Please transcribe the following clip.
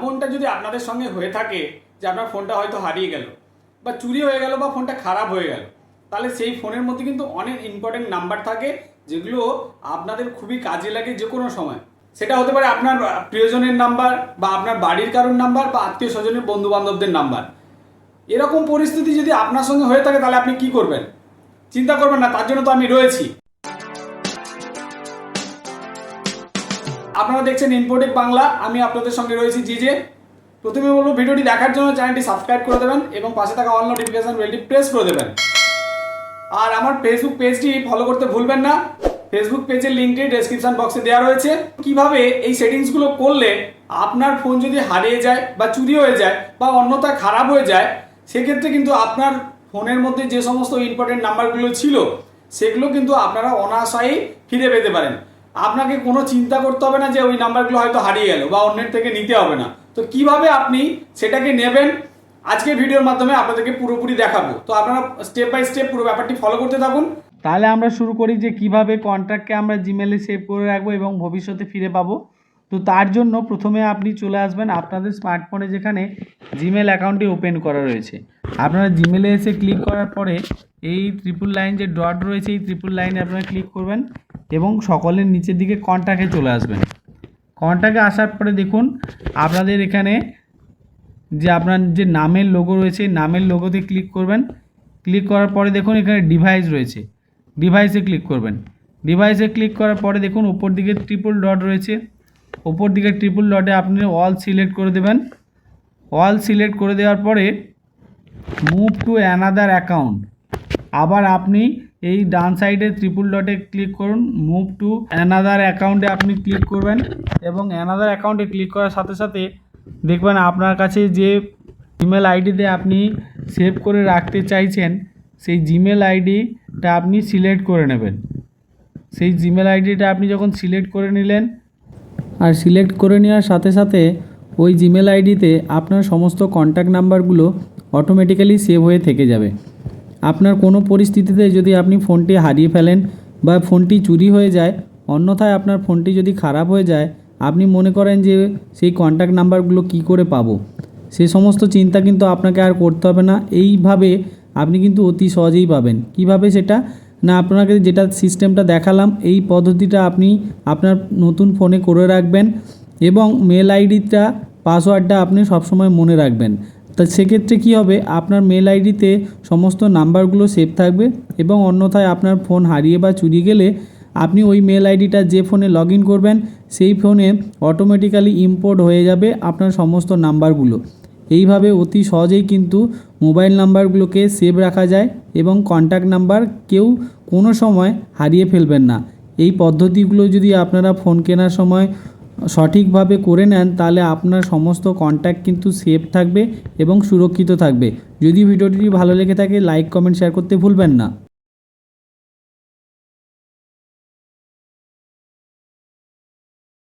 এমনটা যদি আপনাদের সঙ্গে হয়ে থাকে যে আপনার ফোনটা হয়তো হারিয়ে গেল বা চুরি হয়ে গেল বা ফোনটা খারাপ হয়ে গেল, তাহলে সেই ফোনের মধ্যে কিন্তু অনেক ইম্পর্টেন্ট নাম্বার থাকে যেগুলো আপনাদের খুবই কাজে লাগে যে কোনো সময়। সেটা হতে পারে আপনার প্রিয়জনের নাম্বার বা আপনার বাড়ির কারোর নাম্বার বা আত্মীয় স্বজনের বন্ধু বান্ধবদের নাম্বার এরকম পরিস্থিতি যদি আপনার সঙ্গে হয়ে থাকে, তাহলে আপনি কি করবেন? চিন্তা করবেন না, তার জন্য তো আমি রয়েছি। আপনারা দেখছেন ইনপোর্টেক বাংলা আমি আপনাদের সঙ্গে রয়েছি জিজে। প্রথমে বলব, ভিডিওটি দেখার জন্য চ্যানেলটি সাবস্ক্রাইব করে দেবেন এবং পাশে থাকা অল নোটিফিকেশন বেলটি প্রেস করে দেবেন। আর আমার ফেসবুক পেজটি ফলো করতে ভুলবেন না। ফেসবুক পেজের লিঙ্কটি ডেসক্রিপশন বক্সে দেওয়া রয়েছে। কীভাবে এই সেটিংসগুলো করলে আপনার ফোন যদি হারিয়ে যায় বা চুরি হয়ে যায় বা অন্যথা খারাপ হয়ে যায়, সেক্ষেত্রে কিন্তু আপনার ফোনের মধ্যে যে সমস্ত ইম্পর্টেন্ট নাম্বারগুলো ছিল, সেগুলো কিন্তু আপনারা অনায়াসাই ফিরে পেতে পারেন। আপনাকে কোনো চিন্তা করতে হবে না যে ওই নাম্বারগুলো হয়তো হারিয়ে গেল বা অন্যের থেকে নিতে হবে না। তো কীভাবে আপনি সেটাকে নেবেন? আজকে ভিডিওর মাধ্যমে আপনাদেরকে পুরোপুরি দেখাবো। তো আপনারা স্টেপ বাই স্টেপ পুরো ব্যাপারটি ফলো করতে থাকুন। তাহলে আমরা শুরু করি যে কীভাবে কন্ট্যাক্টকে আমরা জিমেলে সেভ করে রাখব এবং ভবিষ্যতে ফিরে পাবো। তো তার জন্য প্রথমে আপনি চলে আসবেন আপনাদের স্মার্টফোনে যেখানে জিমেল অ্যাকাউন্টটি ওপেন করা রয়েছে। আপনারা জিমেলে এসে ক্লিক করার পরে এই ট্রিপল লাইন যে ডট রয়েছে, এই ট্রিপল লাইনে আপনারা ক্লিক করবেন। এবং সকলের নিচের দিকে কন্ট্যাক্টে চলে আসবেন। কন্ট্যাক্টে আসার পরে দেখুন, আপনাদের এখানে যে আপনার যে নামের লোগো রয়েছে নামের লোগোতে ক্লিক করবেন। ক্লিক করার পরে দেখুন, এখানে ডিভাইস রয়েছে। ডিভাইসে ক্লিক করবেন। ডিভাইসে ক্লিক করার পরে দেখুন, উপর দিকে ট্রিপল ডট রয়েছে। উপর দিকে ট্রিপল ডটে আপনি অল সিলেক্ট করে দেবেন। অল সিলেক্ট করে দেওয়ার পরে মুভ টু অ্যানাদার অ্যাকাউন্ট আবার আপনি এই ডান সাইডে ত্রিপুল ডটে ক্লিক করুন মুভ টু অ্যানাদার অ্যাকাউন্টে আপনি ক্লিক করবেন এবং অ্যানাদার অ্যাকাউন্টে ক্লিক করার সাথে সাথে দেখবেন আপনার কাছে যে ইমেল আইডিতে আপনি সেভ করে রাখতে চাইছেন, সেই জিমেল আইডিটা আপনি সিলেক্ট করে নেবেন। সেই জিমেল আইডিটা আপনি যখন সিলেক্ট করে নিলেন আর সিলেক্ট করে নেওয়ার সাথে সাথে ওই জিমেল আইডিতে আপনার সমস্ত কন্ট্যাক্ট নাম্বারগুলো অটোমেটিক্যালি সেভ হয়ে থেকে যাবে। আপনার কোনো পরিস্থিতিতে যদি আপনি ফোনটি হারিয়ে ফেলেন বা ফোনটি চুরি হয়ে যায়, অন্যথায় আপনার ফোনটি যদি খারাপ হয়ে যায়, আপনি মনে করেন যে সেই কন্ট্যাক্ট নাম্বারগুলো কি করে পাবো? সে সমস্ত চিন্তা কিন্তু আপনাকে আর করতে হবে না। এইভাবে আপনি কিন্তু অতি সহজেই পাবেন। কীভাবে সেটা? না, আপনাকে যেটা সিস্টেমটা দেখালাম, এই পদ্ধতিটা আপনি আপনার নতুন ফোনে করে রাখবেন এবং মেল আইডিটা পাসওয়ার্ডটা আপনি সবসময় মনে রাখবেন। তা সেক্ষেত্রে কী হবে? আপনার মেল আইডিতে সমস্ত নাম্বারগুলো সেভ থাকবে এবং অন্যথায় আপনার ফোন হারিয়ে বা চুরি গেলে আপনি ওই মেল আইডিটা যে ফোনে লগ ইন করবেন, সেই ফোনে অটোমেটিক্যালি ইম্পোর্ট হয়ে যাবে আপনার সমস্ত নাম্বারগুলো। এইভাবে অতি সহজেই কিন্তু মোবাইল নাম্বারগুলোকে সেভ রাখা যায় এবং কন্ট্যাক্ট নাম্বার কেউ কোনো সময় হারিয়ে ফেলবেন না। এই পদ্ধতিগুলো যদি আপনারা ফোন কেনার সময় সঠিকভাবে করে নেন, তাহলে আপনার সমস্ত কন্ট্যাক্ট কিন্তু সেভ থাকবে এবং সুরক্ষিত থাকবে। যদি ভিডিওটি ভালো লেগে থাকে লাইক কমেন্ট শেয়ার করতে ভুলবেন না।